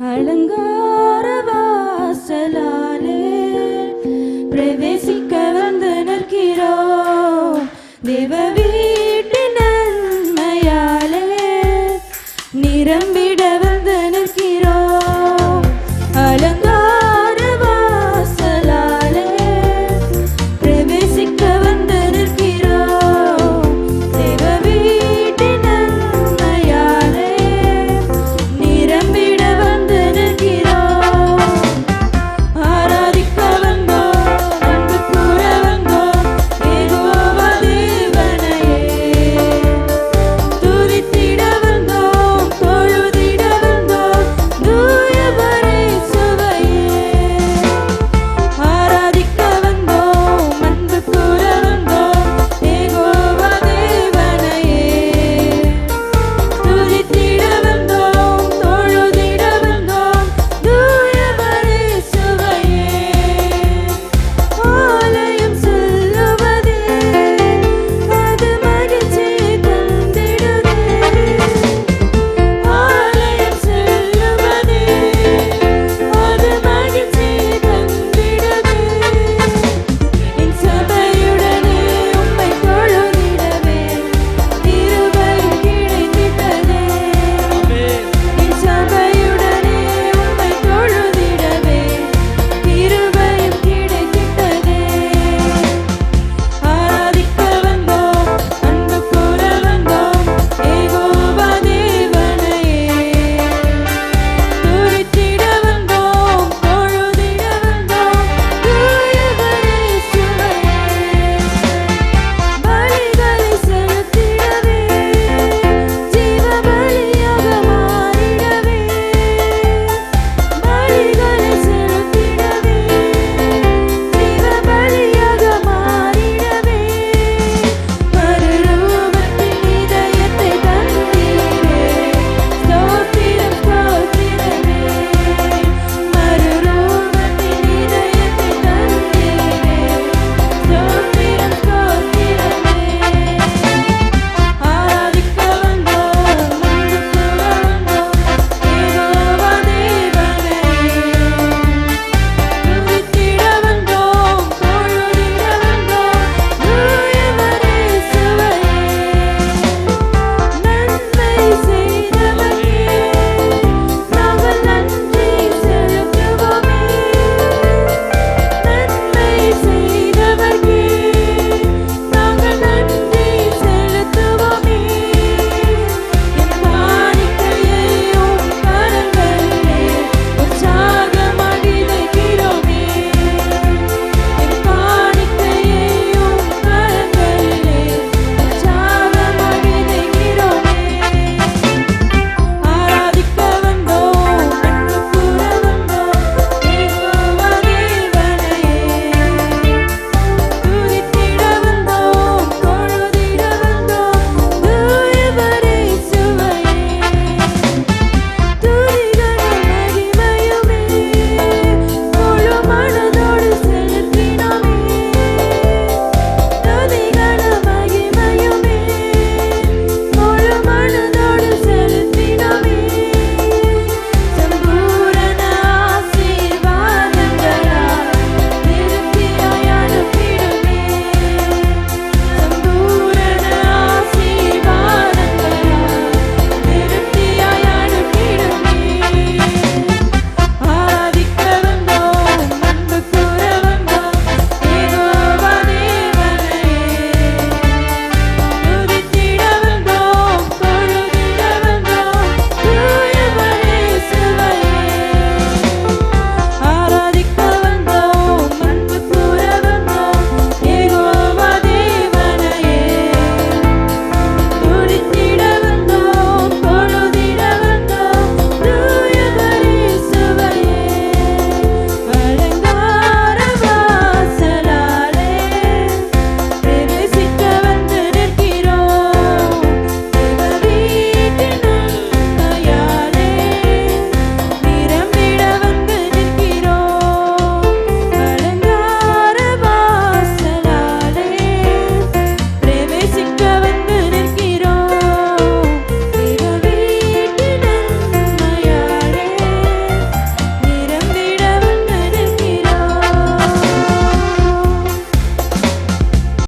அலங்கார வாசலாலே பிரவேசிக்க வந்து நிற்கிறோம். தேவ வீட்டு நன்மையாலே நிரம்பி